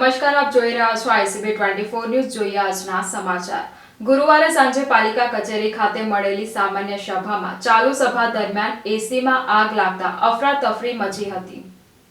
નમસ્કાર, આપ જોઈ રહ્યા છો આઈસીબી ટ્વેન્ટી ફોર ન્યૂઝ. જોઈએ આજના સમાચાર. ગુરુવારે સાંજે પાલિકા કચેરી ખાતે મળેલી સામાન્ય સભામાં ચાલુ સભા દરમિયાન એસીમાં આગ લાગતા અફરાતફરી મચી હતી.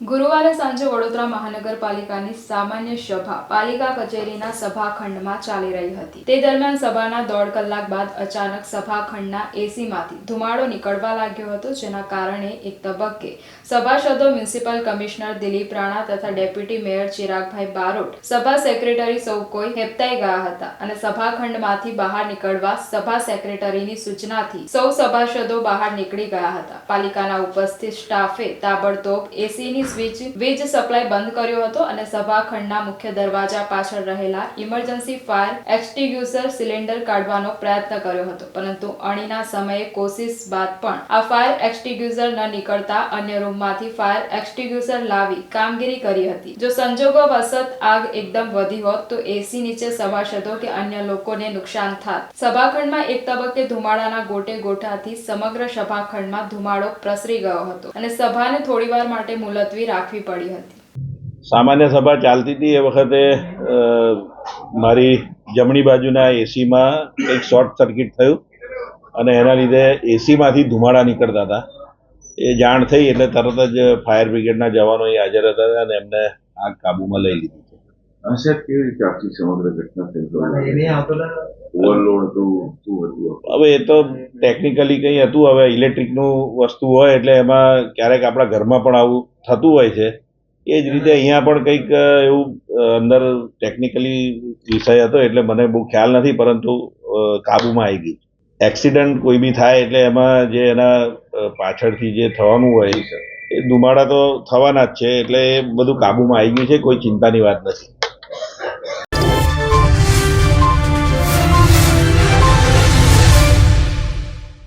ગુરુવારે સાંજે વડોદરા મહાનગરપાલિકાની સામાન્ય સભા પાલિકા કચેરીના સભાખંડમાં ચાલી રહી હતી. તે દરમિયાન સભાના દોઢ કલાક બાદ અચાનક સભાખંડના એસીમાંથી ધુમાડો નીકળવા લાગ્યો હતો, જેના કારણે એક તબક્કે સભાસદો, મ્યુનિસિપલ કમિશનર દિલીપ રાણા તથા ડેપ્યુટી મેયર ચિરાગભાઈ બારોટ, સભા સેક્રેટરી સૌ કોઈ હેપતાઈ ગયા હતા અને સભાખંડમાંથી બહાર નીકળવા સભા સેક્રેટરીની સૂચનાથી સૌ સભાસદો બહાર નીકળી ગયા હતા. પાલિકાના ઉપસ્થિત સ્ટાફે તાબડતોબ એસીની સ્વિચ વીજ સપ્લાય બંધ કર્યો હતો અને સભાખંડના મુખ્ય દરવાજા પાછળ રહેલા ઇમરજન્સી ફાયર એક્સટીગ્યુસર સિલિન્ડર કાઢવાનો પ્રયત્ન કર્યો હતો. પરંતુ અણીના સમયે કોશિશ બાદ પણ આ ફાયર એક્સટિગ્યુઝર ન નીકળતા અન્ય રૂમમાંથી ફાયર એક્સટિગ્યુઝર લાવી કામગીરી કરી હતી. જો સંજોગો વસત આગ એકદમ વધી હોત તો એસી નીચે સભાસદો કે અન્ય લોકોને નુકસાન થાત. સભાખંડમાં એક તબક્કે ધુમાડાના ગોટે ગોઠાથી સમગ્ર સભાખંડમાં ધુમાડો પ્રસરી ગયો હતો અને સભાને થોડીવાર માટે મુલતવી રાખવી પડી હતી. સામાન્ય સભા ચાલતી હતી એ વખતે મારી જમણી બાજુના એસીમાં કંઈક શોર્ટ સર્કિટ થયું અને એના લીધે એસીમાંથી ધુમાડા નીકળતા હતા. એ જાણ થઈ એટલે તરત જ ફાયર બ્રિગેડના જવાનો અહીં હાજર હતા અને એમને આગ કાબૂમાં લઈ લીધી છે. અને સાહેબ કેવી રીતે આખી સમગ્ર ઘટના થઈ ઓવરલોડ હતું? હવે એ તો ટેકનિકલી કંઈ હતું હવે ઇલેક્ટ્રિકનું વસ્તુ હોય એટલે એમાં ક્યારેક આપણા ઘરમાં પણ આવું થતું હોય છે. એ જ રીતે અહીંયા પણ કંઈક એવું અંદર ટેકનિકલી વિષય હતો એટલે મને બહુ ખ્યાલ નથી, પરંતુ કાબુમાં આવી ગઈ એક્સિડન્ટ કોઈ બી થાય એટલે એમાં જે એના પાછળથી જે થવાનું હોય, એ ધુમાડા તો થવાના જ છે એટલે એ બધું કાબૂમાં આવી ગયું છે, કોઈ ચિંતાની વાત નથી.